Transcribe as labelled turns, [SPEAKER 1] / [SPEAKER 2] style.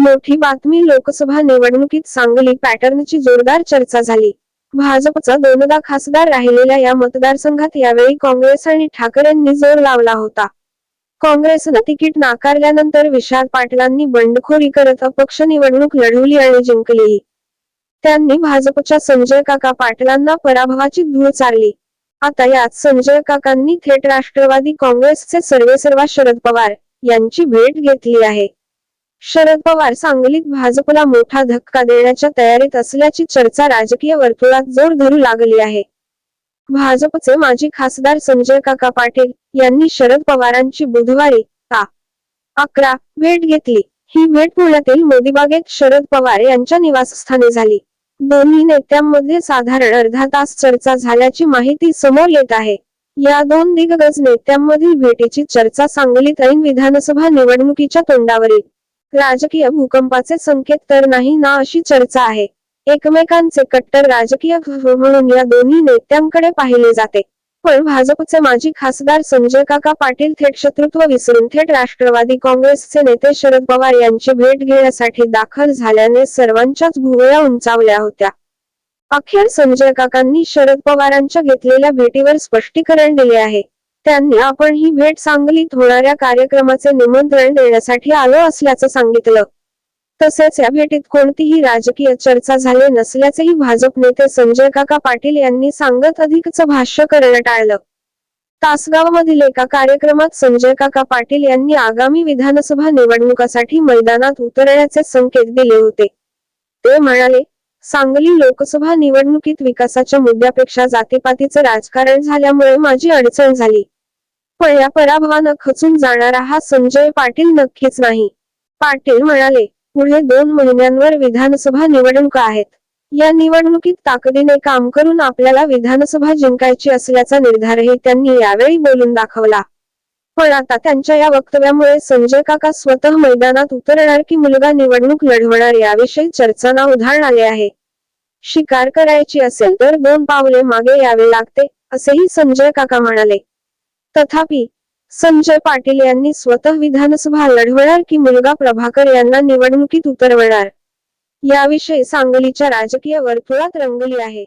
[SPEAKER 1] मोठी बातमी लोकसभा निवडणुकीत सांगली पॅटर्नची जोरदार चर्चा झाली. भाजपचा दोनदा खासदार राहिलेल्या या मतदारसंघात यावेळी काँग्रेस आणि ठाकरेंनी जोर लावला होता. काँग्रेसनं तिकीट नाकारल्यानंतर विशाल पाटलांनी बंडखोरी करत अपक्ष निवडणूक लढवली आणि जिंकली. त्यांनी भाजपच्या संजय काका पाटलांना पराभवाची धूळ चारली. आता यात संजय काकांनी थेट राष्ट्रवादी काँग्रेसचे सर्वेसर्वा शरद पवार यांची भेट घेतली आहे. शरद पवार सांगलीत भाजपला मोठा धक्का देण्याच्या तयारीत असल्याची चर्चा राजकीय वर्तुळात जोर धरू लागली आहे. भाजपचे माजी खासदार संजय काका पाटील यांनी शरद पवारांची बुधवारी ता अकरा भेट घेतली. ही भेट पुण्यातील मोदीबागेत शरद पवार यांच्या निवासस्थानी झाली. दोन्ही नेत्यांमध्ये साधारण अर्धा तास चर्चा झाल्याची माहिती समोर येत आहे. या दोन दिग्गज नेत्यांमधील भेटीची चर्चा सांगलीत ऐन विधानसभा निवडणुकीच्या तोंडावरील. राजकीय भूकंपाचे संकेत तर नाही ना अशी चर्चा आहे. एकमेकांचे कट्टर राजकीय म्हणून या दोन्ही नेत्यांकडे पाहिले जाते. पण भाजपचे माजी खासदार संजय काका पाटील थेट शत्रुत्व विसरून थेट राष्ट्रवादी काँग्रेसचे नेते शरद पवार यांची भेट घेण्यासाठी दाखल झाल्याने सर्वांच्याच भुवया उंचावल्या होत्या. अखेर संजय काकांनी शरद पवारांच्या घेतलेल्या भेटीवर स्पष्टीकरण दिले आहे. त्यांनी आपण ही भेट सांगलीत होणाऱ्या कार्यक्रमाचे निमंत्रण देण्यासाठी आलो असल्याचं सांगितलं. तसेच या भेटीत कोणतीही राजकीय चर्चा झाली नसल्याचेही भाजप नेते संजय काका पाटील यांनी सांगत अधिकच भाष्य करणं टाळलं तासगाव मधील एका कार्यक्रमात संजय काका पाटील यांनी आगामी विधानसभा निवडणुकासाठी मैदानात उतरण्याचे संकेत दिले होते. ते म्हणाले सांगली लोकसभा निवडणुकीत विकासाच्या मुद्द्यापेक्षा जातीपातीचं राजकारण झाल्यामुळे माझी अडचण झाली. पण या पराभवानं खचून जाणारा हा संजय पाटील नक्कीच नाही. पाटील म्हणाले पुढे दोन महिन्यांवर विधानसभा निवडणुका आहेत. या निवडणुकीत ताकदीने काम करून आपल्याला विधानसभा जिंकायची असल्याचा निर्धारही त्यांनी यावेळी बोलून दाखवला. पण आता त्यांच्या या वक्तव्यामुळे संजय काका स्वतः मैदानात उतरणार की मुलगा निवडणूक लढवणार याविषयी चर्चांना उधाण आले आहे. शिकार करायची असेल तर दोन पावले मागे यावे लागते असेही संजय काका म्हणाले. तथापि संजय पाटील यांनी स्वतः विधानसभा लढवणार की मुलगा प्रभाकर यांना निवडणुकीत उतरवणार? याविषयी सांगलीच्या राजकीय वर्तुळात रंगली आहे.